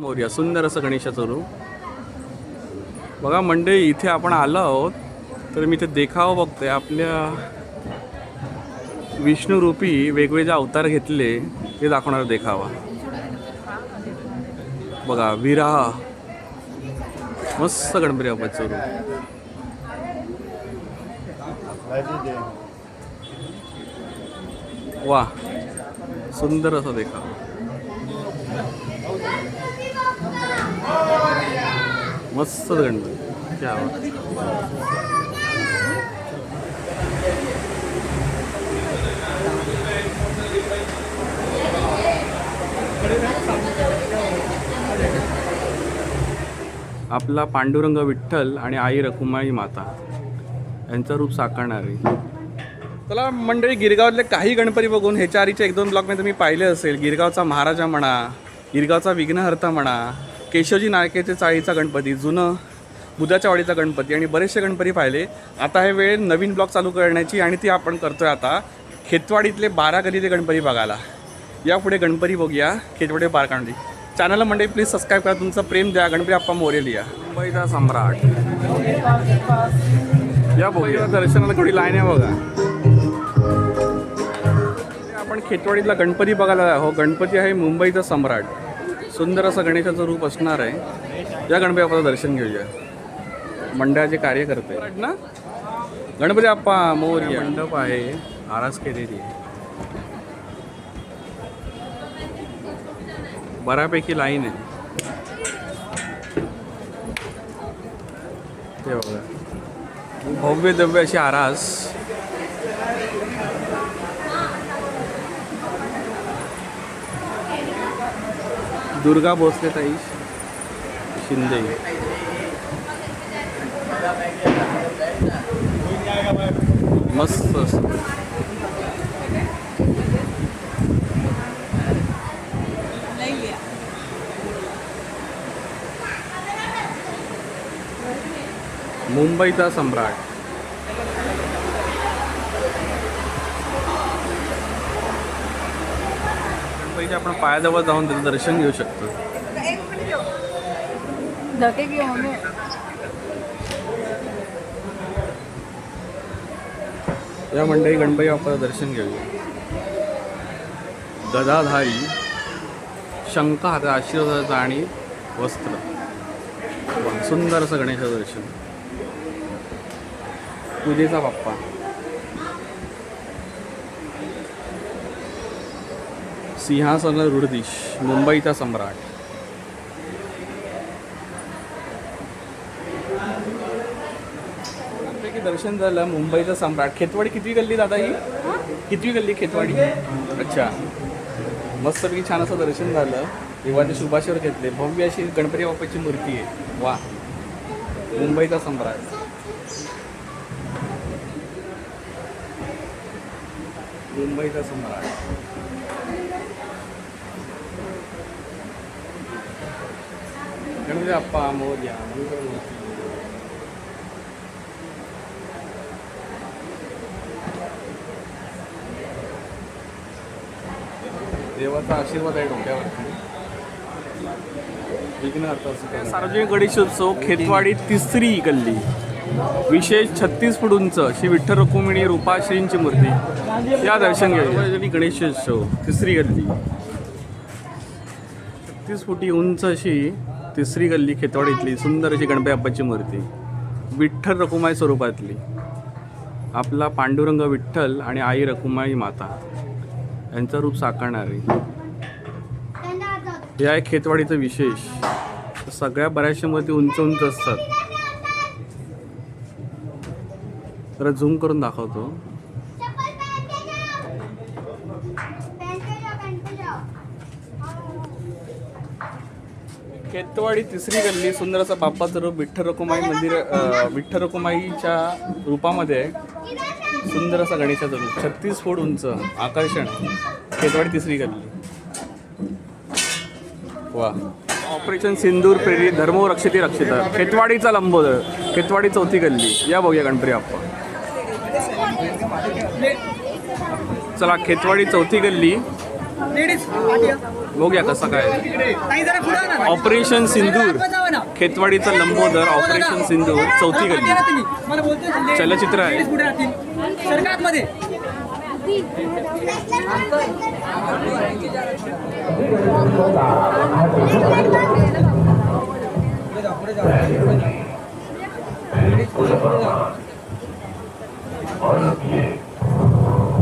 मोर्या सुंदर असं गणेशाचं रूप. बघा मंडळी इथे आपण आलो आहोत तर मी इथे देखावं बघतोय. आपल्या विष्णुरूपी वेगवेगळे अवतार घेतले ते दाखवणारा देखावा. बघा विराह. मस्त गणपती बाप्पाचं रूप. वा सुंदर असा देखावा. मस्त गणपती. क्या आपला पांडुरंग विठ्ठल आणि आई रखुमाई माता. यांचं रूप साकारणारे. चला मंडळी गिरगावातले काही गणपती बघून ह्याच्या आधीच्या एक दोन ब्लॉकमध्ये तुम्ही पाहिले असेल. गिरगावचा महाराजा म्हणा गिरगावचा विघ्नहर्ता म्हणा केशवजी नाळकेचे चाळीचा गणपती जुनं बुधाच्या वाडीचा गणपती आणि बरेचसे गणपती पाहिले. आता हे वेळ नवीन ब्लॉग चालू करण्याची आणि ती आपण करतोय आता. खेतवाडीतले बारा गलीचे गणपती बघायला. यापुढे गणपती बघूया. खेतवाडी बारकांडी चॅनलला मंडळी प्लीज सबस्क्राईब करा. तुमचं प्रेम द्या. गणपती आप्पा मोरे लिहा मुंबईचा सम्राट. या बघूया. दर्शनाला थोडी लाईन आहे बघा. आपण खेतवाडीतला गणपती बघायला हो गणपती आहे मुंबईचा सम्राट. सुंदर असं गणेशाचं रूप असणार आहे. या गणपती बाप्पाचं दर्शन घेऊया. मंडळाचे कार्यकर्ते. ना? गणपती बाप्पा मोर्या. मंडप आहे. आरास केलेली आहे. बऱ्यापैकी लाईन आहे. ते बघा. भव्य दिव्य अशी आरास. दुर्गा भोसले ताई. शिंदे. मस्त. मुंबईचा सम्राट. गणपतीच्या आपण पायाजवळ जाऊन त्याचं दर्शन घेऊ शकतो. धके की मम्मी या मंडळी गणपती बाप्पाचं दर्शन घेऊया. गदाधारी शंख हातात आशीर्वादाचा आणि वस्त्र. सुंदर असं गणेशाचं दर्शन. पूजेचा बाप्पा. सिंहासन रुडदिश मुंबईचा सम्राट. दर्शन झालं मुंबईचं सम्राट. खेतवाडी किती गल्ली दादा ही? किती गल्ली खेतवाडी? अच्छा. मस्तपैकी छान असं दर्शन झालं. देवाचे शुभाशेवर घेतले. भव्य अशी गणपती बाप्पाची मूर्ती आहे. वा. मुंबईचा सम्राट. मुंबईचा सम्राट. गणपती मोर्या मंगळमूर्ती देवाचा आशीर्वाद आहे डोक्यावरती सार्वजनिक गणेशोत्सव खेतवाडी तिसरी गल्ली. विशेष छत्तीस फूट उंच श्री विठ्ठल रुक्मिणी रूपाश्रींची मूर्ती. या दर्शन घेऊया गणेशोत्सव तिसरी गल्ली. छत्तीस फुटी उंच अशी तिसरी गल्ली खेतवाडीतली सुंदर अशी गणपती बाप्पाची मूर्ती. विठ्ठल रकुमाई स्वरूपातली. आपला पांडुरंग विठ्ठल आणि आई रकुमाई माता. यांचं रूप साकारणारी. हे आहे खेतवाडीचं विशेष. सगळ्या बऱ्याचशा मूर्ती उंच उंच असतात. तर झूम करून दाखवतो. खेतवाडी तिसरी गल्ली सुंदर असं बाप्पाचं रूप विठ्ठल रकुमाई मंदिर विठ्ठल रकुमाईच्या रूपामध्ये आहे सुंदर असा गणेशाचं रूप छत्तीस फूट उंच आकर्षण खेतवाडी तिसरी गल्ली. वा ऑपरेशन सिंदूर प्रेरित धर्मो रक्षिती रक्षित खेतवाडीचा लंबोदर खेतवाडी चौथी गल्ली. या बघूया गणपती बाप्पा. चला खेतवाडी चौथी गल्ली. बघूया कसं काय. ऑपरेशन सिंदूर. खेतवाडीचा लंबोदर ऑपरेशन सिंदूर चौथी हा, गल्ली. चलचित्र आहे.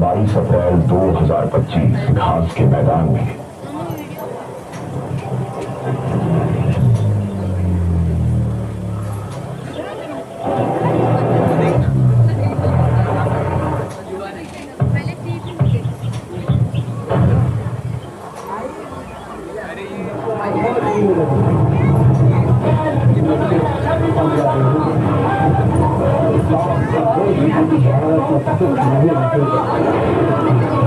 बाईस अप्रैल 2025 घास के मैदान में। रात को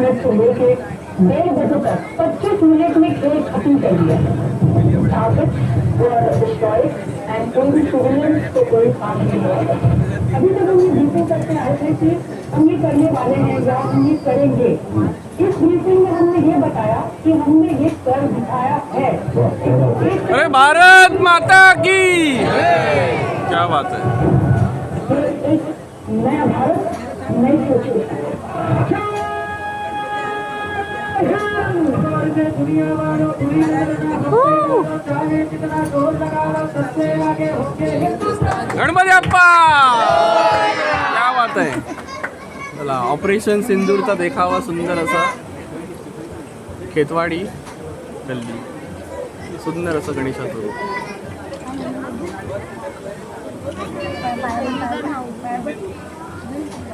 मिनट से लेके डेढ़ बजे तक पच्चीस मिनट में खेल खत्म कर दिया टारगेट एंड कोई भी सिविलियंस को कोई काम नहीं हुआ अभी तक हम ये ब्रीफिंग करके आए थे कि हम ये करने वाले हैं या हम ये करेंगे। इस ब्रीफिंग में हमने ये बताया कि हमने ये कर दिखाया है। अरे भारत माता की! क्या बात है? एक नया भारत नई सोच। गणपती बाप्पा क्या बात आहे. चला ऑपरेशन सिंदूरचा देखावा सुंदर असा. खेतवाडी गल्ली. सुंदर असं गणेशाचं रूप.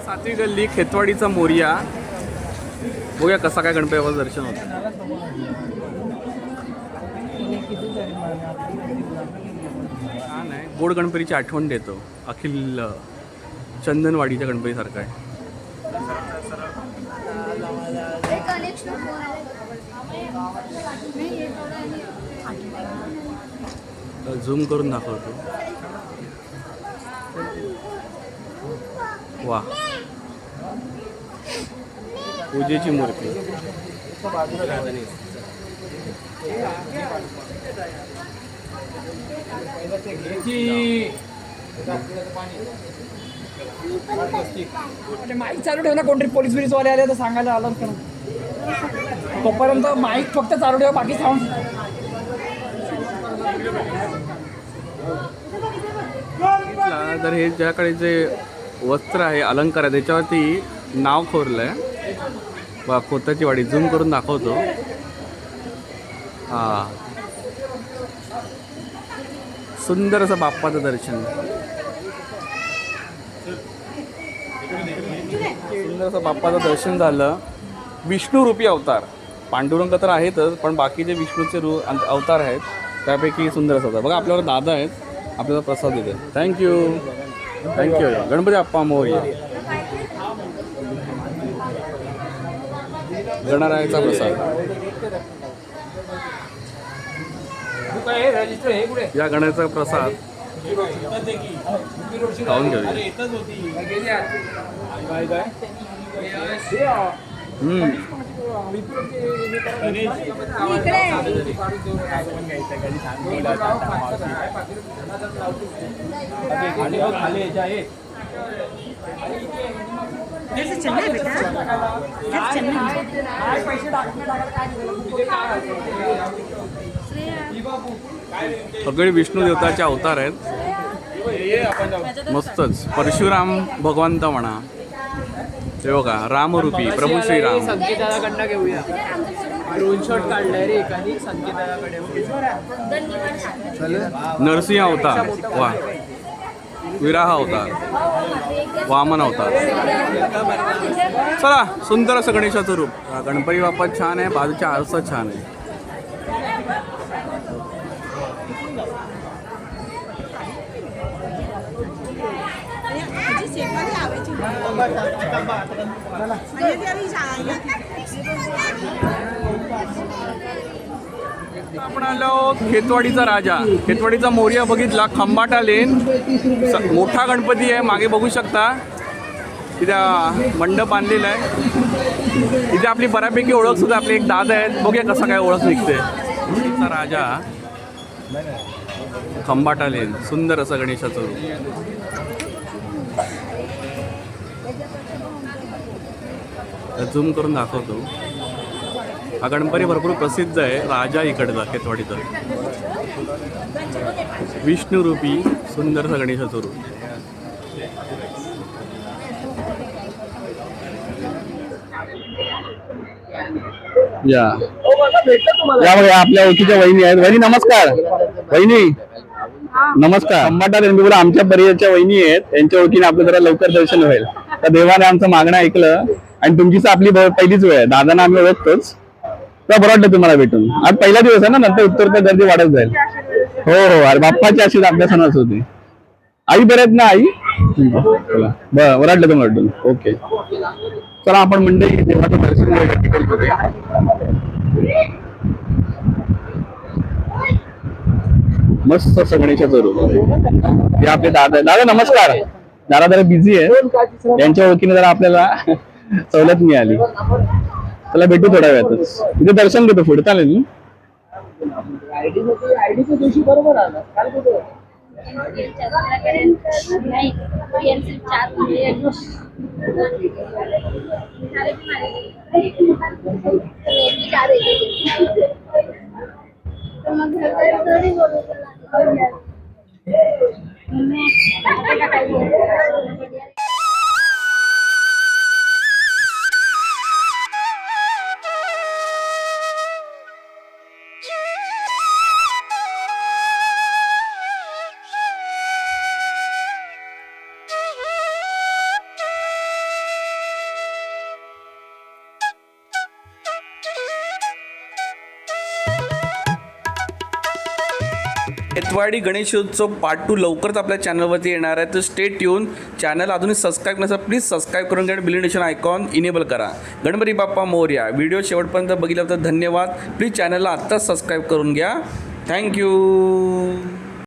सातवी गल्ली खेतवाडीचा मोरिया. बघूया कसा काय गणपती दर्शन होतं. गोड गणपतीची आठवण देतो. अखिल चंदनवाडीच्या गणपतीसारखा आहे. झूम करून दाखवतो. वा पूजेची मूर्ती. माईक चालू ठेव ना कोणतरी पोलीस बिलीस वाले आले तर सांगायला आलं का तोपर्यंत माईक फक्त चालू ठेव बाकी साऊंड बघितला तर हे ज्याकडे जे वस्त्र आहे अलंकार आहे त्याच्यावरती नाव खोरलं आहे वा खोताची वाडी. झूम करून दाखवतो. हा. सुंदर असं बाप्पाचं दर्शन. सुंदर असं बाप्पाचं दर्शन झालं. विष्णू रूपी अवतार. पांडुरंग तर आहेतच पण बाकीचे विष्णूचे रू अवतार आहेत त्यापैकी सुंदर असं बघा आपल्यावर दादा आहेत. आपल्याला प्रसाद देते. Thank you thank you Ganpati आप्पा मोर्या गणरायाचा प्रसाद. या गणाचा प्रसाद खाऊन घेऊया. हम्म. सगळे विष्णू देवताचे अवतार आहेत. मस्तच. परशुराम भगवंत म्हणा. ते बघा रामरूपी प्रभू श्रीराम. संकेताकडनं घेऊया. ड्रोन शॉट काढलाय रे एकाने संकेताकडे नरसिंह अवतार. वा. विराह अवतार. वामन अवतार. चला सुंदर असं गणेशाचं रूप. गणपती बाप्पा छान आहे बाजूच्या आरसा छान आहे. आपण आलो खेतवाडीचा राजा. खेतवाडीचा मोर्या बघितला खंबाटा लेन. मोठा गणपती आहे मागे बघू शकता. तिथे मंडप बांधलेला आहे. इथे आपली बऱ्यापैकी ओळख सुद्धा आपले एक दादा आहेत. बघूया कसा काय ओळख निघते. राजा. खंबाटा लेन. सुंदर असं गणेशाचं रूप. झूम करून दाखवतो. हा गणपती भरपूर प्रसिद्ध आहे. राजा इकडचा खेतवाडीचा. विष्णुरूपी सुंदरसा गणेशाचं रूप या. यामध्ये आपल्या ओळखीच्या वहिनी आहेत. वहिनी नमस्कार. वहिनी नमस्कार. अंबाटा बोला आमच्या परिचयाच्या वहिनी आहेत. त्यांच्या ओळखीने आपलं जरा लवकर दर्शन होईल. तर देवाने आमचं मागणं ऐकलं. आणि तुमचीच आपली पहिलीच वेळ आहे. दादांना आम्ही ओळखतोच. तर बरं वाटलं तुम्हाला भेटून. आज पहिला दिवस आहे ना नंतर उत्तर तर गर्दी वाढत जाईल. हो हो अरे बाप्पाची अशीच आपल्या सणाच होती. आई बरे आहेत ना आई? चला बरं बरं वाटलं तुम्हाला भेटून. ओके. चला आपण म्हणजे देवाचं दर्शन मस्त असं गणेशाचं रूप हे आपले दादा दादा नमस्कार. दादा जरा बिझी आहे. त्यांच्या ओळखीने जरा आपल्याला सवलत मिळाली. त्याला भेटू थोड्या वेळातच. तिथे दर्शन घेतो पुढे. चालेल ना? नाही एतवाडी गणेशोत्सव पार्ट टू लवकरच आपल्या चॅनलवरती येणार आहे. तर स्टेट येऊन चॅनल अजूनही सबस्क्राईब नसेल प्लीज सबस्क्राईब करून घ्या बिलिनेशन आयकॉन इनेबल करा. गणपती बाप्पा मोर्या. व्हिडिओ शेवटपर्यंत बघितल्याबद्दल धन्यवाद. प्लीज चॅनलला आत्ताच सबस्क्राईब करून घ्या. थँक्यू